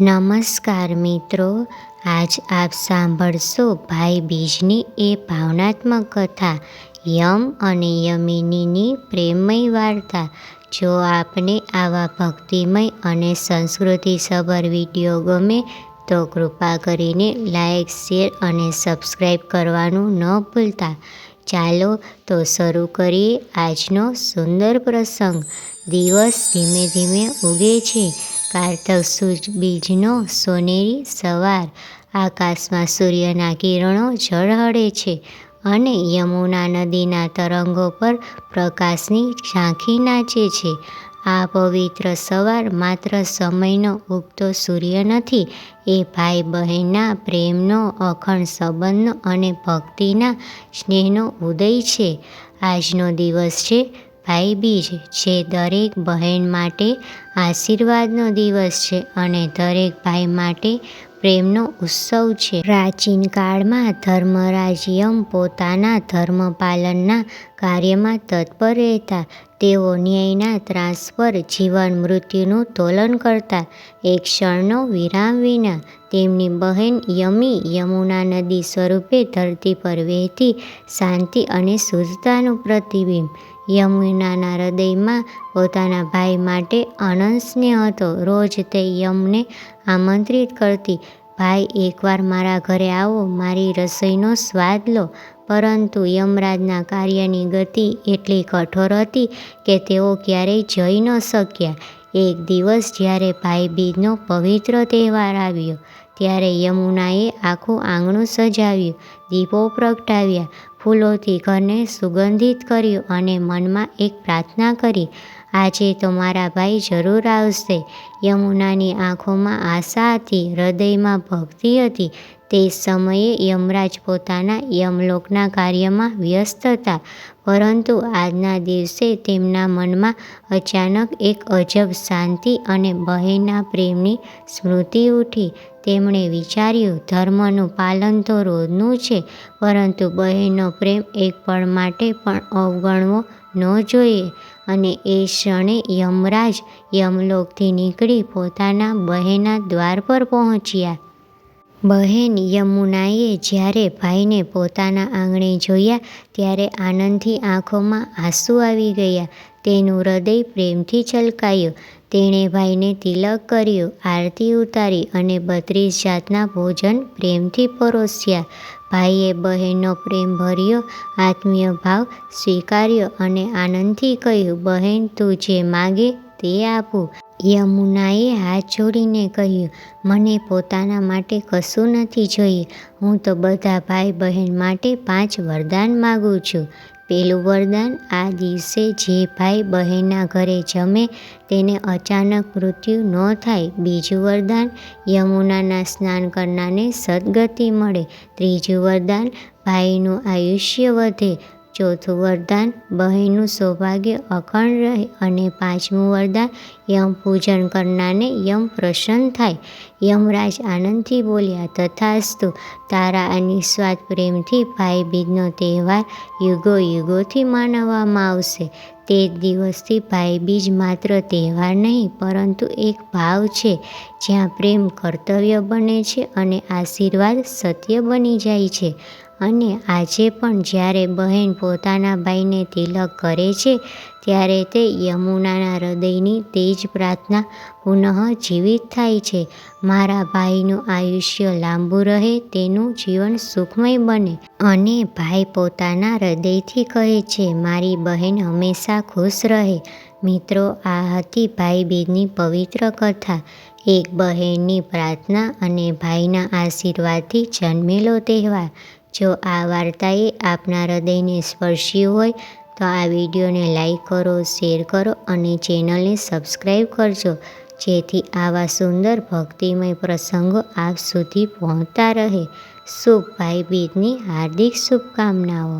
નમસ્કાર મિત્રો, આજ આપ સાંભળશો ભાઈ બીજની એ ભાવનાત્મક કથા, યમ અને યમિનીની પ્રેમમય વાર્તા. જો આપને આવા ભક્તિમય અને સંસ્કૃતિસભર વીડિયો ગમે, તો કૃપા કરીને લાઈક, શેર અને સબસ્ક્રાઈબ કરવાનું ન ભૂલતા. ચાલો તો શરૂ કરીએ આજનો સુંદર પ્રસંગ. દિવસ ધીમે ધીમે ઉગે છે. કારતક સુદ બીજનો સોનેરી સવાર. આકાશમાં સૂર્યના કિરણો ઝળહળે છે અને યમુના નદીના તરંગો પર પ્રકાશની ઝાંખી નાચે છે. આ પવિત્ર સવાર માત્ર સમયનો ઉગતો સૂર્ય નથી, એ ભાઈ બહેનના પ્રેમનો, અખંડ સંબંધનો અને ભક્તિના સ્નેહનો ઉદય છે. આજનો દિવસ છે ભાઈ બીજ જે દરેક બહેન માટે આશીર્વાદનો દિવસ છે અને દરેક ભાઈ માટે પ્રેમનો ઉત્સવ છે. પ્રાચીન કાળમાં ધર્મરાજ યમ પોતાના ધર્મપાલનના કાર્યમાં તત્પર રહેતા. તેઓ ન્યાયના ત્રાસ પર જીવન મૃત્યુનું તોલન કરતા. એક ક્ષણનો વિરામ વિના તેમની બહેન યમી યમુના નદી સ્વરૂપે ધરતી પર વહેતી શાંતિ અને શુદ્ધતાનું પ્રતિબિંબ. યમુનાના હૃદયમાં પોતાના ભાઈ માટે અનંત સ્નેહ હતો. રોજ તે યમને આમંત્રિત કરતી, ભાઈ, એકવાર મારા ઘરે આવો, મારી રસોઈનો સ્વાદ લો. પરંતુ યમરાજના કાર્યની ગતિ એટલી કઠોર હતી કે તેઓ ક્યારેય જઈ ન શક્યા. એક દિવસ જ્યારે ભાઈબીજનો પવિત્ર તહેવાર આવ્યો, ત્યારે યમુનાએ આખું આંગણું સજાવ્યું, દીપો પ્રગટાવ્યા, ફૂલોથી ઘરને સુગંધિત કર્યું અને મનમાં એક પ્રાર્થના કરી આજે તો મારા ભાઈ જરૂર આવશે. યમુનાની આંખોમાં આશા હતી, હૃદયમાં ભક્તિ હતી. તે સમયે યમરાજ પોતાના યમલોકના કાર્યમાં વ્યસ્ત હતા. પરંતુ આજના દિવસે તેમના મનમાં અચાનક એક અજબ શાંતિ અને બહેના પ્રેમની સ્મૃતિ ઉઠી. તેમણે વિચાર્યું, ધર્મનું પાલન તો રોજનું છે, પરંતુ બહેનનો પ્રેમ એક પળ માટે પણ અવગણવો ન જોઈએ અને એ ક્ષણે યમરાજ યમલોકથી નીકળી પોતાના બહેના દ્વાર પર પહોંચ્યા. બહેન યમુનાએ જ્યારે ભાઈને પોતાના આંગણે જોયા ત્યારે આનંદથી આંખોમાં આંસુ આવી ગયા. તેનું હૃદય પ્રેમથી છલકાયું. તેણે ભાઈને તિલક કર્યું, આરતી ઉતારી અને બત્રીસ જાતના ભોજન પ્રેમથી પરોસ્યા. ભાઈએ બહેનનો પ્રેમભર્યો આત્મીય ભાવ સ્વીકાર્યો અને આનંદથી કહ્યું, બહેન, તું જે માગે તે આપું. યમુનાએ હાથ જોડીને કહ્યું, મને પોતાના માટે કશું નથી જોઈએ. હું તો બધા ભાઈ બહેન માટે પાંચ વરદાન માગું છું. પેલું વરદાન આ દિવસે જે ભાઈ બહેનના ઘરે જમે તેને અચાનક મૃત્યુ ન થાય. બીજું વરદાન, યમુનાના સ્નાન કરનારને સદગતિ મળે. ત્રીજું વરદાન, ભાઈનું આયુષ્ય વધે. ચોથું વરદાન, બહેનનું સૌભાગ્ય અખંડ રહે અને પાંચમું વરદાન, યમ પૂજન કરનારને યમ પ્રસન્ન થાય. યમરાજ આનંદથી બોલ્યા, તથાસ્તુ, તારા નિસ્વાર્થ પ્રેમથી ભાઈ બીજનો તહેવાર યુગો યુગોથી મનાવવામાં આવશે. તે દિવસથી ભાઈ બીજ માત્ર તહેવાર નહીં, પરંતુ એક ભાવ છે. જ્યાં પ્રેમ કર્તવ્ય બને છે અને આશીર્વાદ સત્ય બની જાય છે. અને આજે પણ જ્યારે બહેન પોતાના ભાઈને તિલક કરે છે, ત્યારે તે યમુનાના હૃદયની તેજ પ્રાર્થના પુનઃ જીવિત થાય છે. મારા ભાઈનું આયુષ્ય લાંબુ રહે, તેનું જીવન સુખમય બને. અને ભાઈ પોતાના હૃદયથી કહે છે, મારી બહેન હંમેશા ખુશ રહે. મિત્રો, આ હતી ભાઈ બીજની પવિત્ર કથા. એક બહેનની પ્રાર્થના અને ભાઈના આશીર્વાદથી જન્મેલો તહેવાર. જો આ વાર્તાએ આપના હૃદયને સ્પર્શી હોય, તો આ વિડીયોને લાઈક કરો, શેર કરો અને ચેનલને સબસ્ક્રાઈબ કરજો. જેથી આવા સુંદર ભક્તિમય પ્રસંગો આપ સુધી પહોંચતા રહે. શુભ ભાઈ બીજની હાર્દિક શુભકામનાઓ.